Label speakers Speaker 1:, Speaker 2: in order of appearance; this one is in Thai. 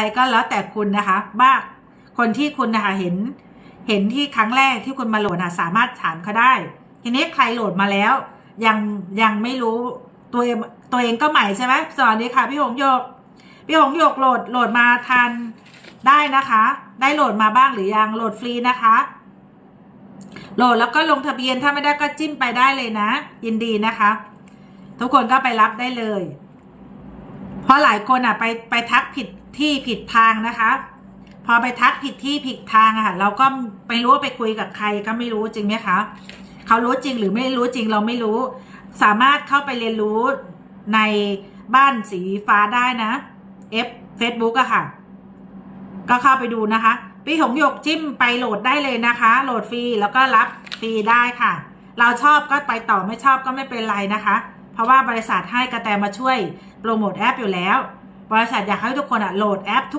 Speaker 1: ไรก็แล้วแต่คุณนะคะว่าคนที่คุณนะคะเห็นเห็นที่ครั้งแรกที่คุณมาโหลดนะสามารถถามเขาได้ ทีนี้ใครโหลดมาแล้ว ยังยังไม่รู้ตัวเองตัวเองก็ใหม่ใช่ไหมสวัสดีค่ะพี่หงโยก พี่หงโยกโหลดโหลดมาทันได้นะคะ ได้โหลดมาบ้างหรือยังโหลดฟรีนะคะ โหลดแล้วก็ลงทะเบียนถ้าไม่ได้ก็จิ้มไปได้เลยนะ ยินดีนะคะ ทุกคนก็ไปรับได้เลย เพราะหลายคนอะไปไปทักผิดที่ผิดทางนะคะ พอไปทักผิดที่ผิดทางอะค่ะเราก็ไม่รู้ว่าไปคุยกับใครก็ไม่รู้จริงไหมคะเขารู้จริงหรือไม่รู้จริงเราไม่รู้ สามารถเข้าไปเรียนรู้ในบ้านสีฟ้าได้นะ F Facebook อะค่ะ ก็เข้าไปดูนะคะพี่หงหยกจิ้มไปโหลดได้เลยนะคะ โหลดฟรีแล้วก็รับฟรีได้ค่ะ เราชอบก็ไปต่อไม่ชอบก็ไม่เป็นไรนะคะ ราะว่าบริษัทให้กระแตมาช่วยโปรโมทแอปอยู่แล้ว บริษัทอยากให้ทุกคนอะโหลดแอปทุก